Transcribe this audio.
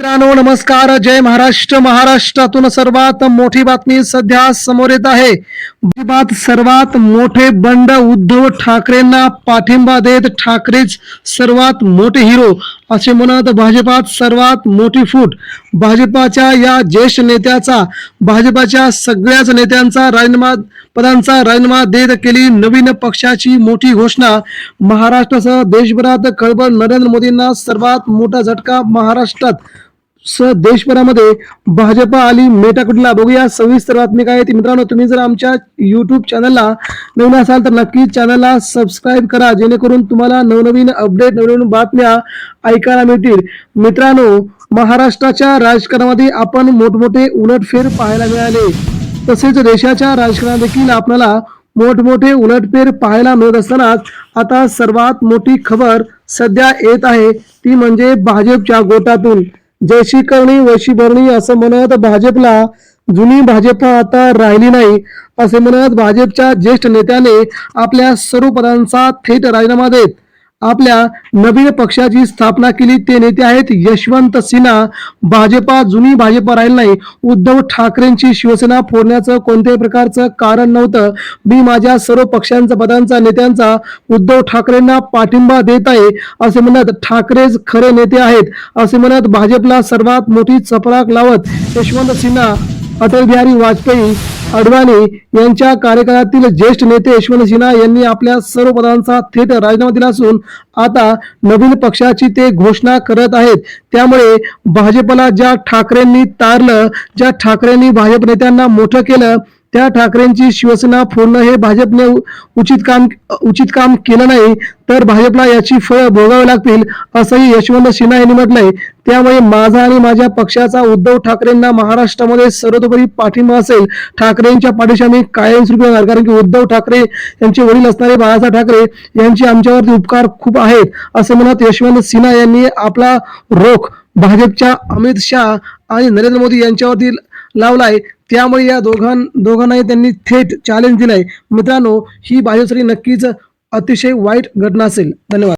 मित्रांनो नमस्कार. जय महाराष्ट्र. महाराष्ट्रातून सर्वात मोठी बातमी सध्या समोर येत आहे. बात सर्वात मोठे बंड उद्धव ठाकरेंना पाठिंबा देत ठाकरेच सर्वात मोठे हिरो असे म्हणत भाजपात सर्वात मोठी फूट. भाजपाच्या या ज्येष्ठ नेत्याचा भाजपाच्या सगळ्याच नेत्यांचा राजीनामा पदांचा राजीनामा देत केली नवीन पक्षाची मोठी घोषणा. महाराष्ट्रासह देशभरात खळबळ नरेंद्र मोदींना सर्वात मोठा झटका महाराष्ट्रात. स देशभरामध्ये भाजपा आली मेटाकुटला बघूया सविस्तर बातमी काय ती. मित्रांनो तुम्ही जर आमच्या युट्यूब चॅनलला नवीन असाल तर नक्कीच चॅनलला सबस्क्राईब करा जेणेकरून तुम्हाला नवनवीन अपडेट नवनवीन बातम्या ऐकायला मिळतील. मित्रांनो महाराष्ट्राच्या राजकारणामध्ये आपण मोठमोठे उलटफेर पाहायला मिळाले. तसेच देशाच्या राजकारणात देखील आपल्याला मोठमोठे उलटफेर पाहायला मिळत असतानाच आता सर्वात मोठी खबर सध्या येत आहे ती म्हणजे भाजपच्या गोटातून. जैशी करणी वैशी भरणी असं म्हणत भाजपला जुनी भाजप आता राहिली नाही असे म्हणत भाजपच्या ज्येष्ठ नेत्याने आपल्या सर्व पदांचा थेट राजीनामा देत आपल्या नवीन पक्षाची स्थापना केली. ते नेते आहेत यशवंत सिन्हा. भाजपा जुनी भाजपा राहील नाही. उद्धव ठाकरेंची शिवसेना फोडण्याचं कोणत्याही प्रकारचं कारण नव्हतं. मी माझ्या सर्व पक्षांचा पदांचा नेत्यांचा उद्धव ठाकरेंना पाठिंबा देत आहे असे म्हणत ठाकरेच खरे नेते आहेत. असे म्हणत भाजपला सर्वात मोठी चपराक लावत यशवंत सिन्हा अटल बिहारी वाजपेयी अडवाणी यांच्या कार्यकाळातील ज्येष्ठ नेते यशवंत सिन्हा यांनी आपल्या सर्व पदांचा थेट राजीनामा दिला असून आता नवीन पक्षाची ते घोषणा करत आहेत. त्यामुळे भाजपला ज्या ठाकरेंनी तारलं ज्या ठाकरेंनी भाजप नेत्यांना मोठं केलं त्या ठाकरेंची शिवसेना फोडणं हे भाजपने उचित काम उचित काम केलं नाही तर भाजपला याची फळं भोगावी लागतील असंही यशवंत सिन्हा यांनी म्हटलंय. त्यामुळे माझा आणि माझ्या पक्षाचा उद्धव ठाकरेंना महाराष्ट्रामध्ये सर्वतोपरी पाठिंबा असेल. ठाकरेंच्या पाठीशी आम्ही कायमस्वरूपी राहणार कारण की उद्धव ठाकरे यांचे वडील असणारे बाळासाहेब ठाकरे यांचे आमच्यावरती उपकार खूप आहेत असं म्हणत यशवंत सिन्हा यांनी आपला रोख भाजपच्या अमित शहा आणि नरेंद्र मोदी यांच्यावरती लावलाय. त्यामुळे या दोघां दोघांनाही त्यांनी थेट चॅलेंज दिलाय. मित्रांनो ही भाजपसाठी नक्कीच अतिशय वाईट घटना असेल. धन्यवाद.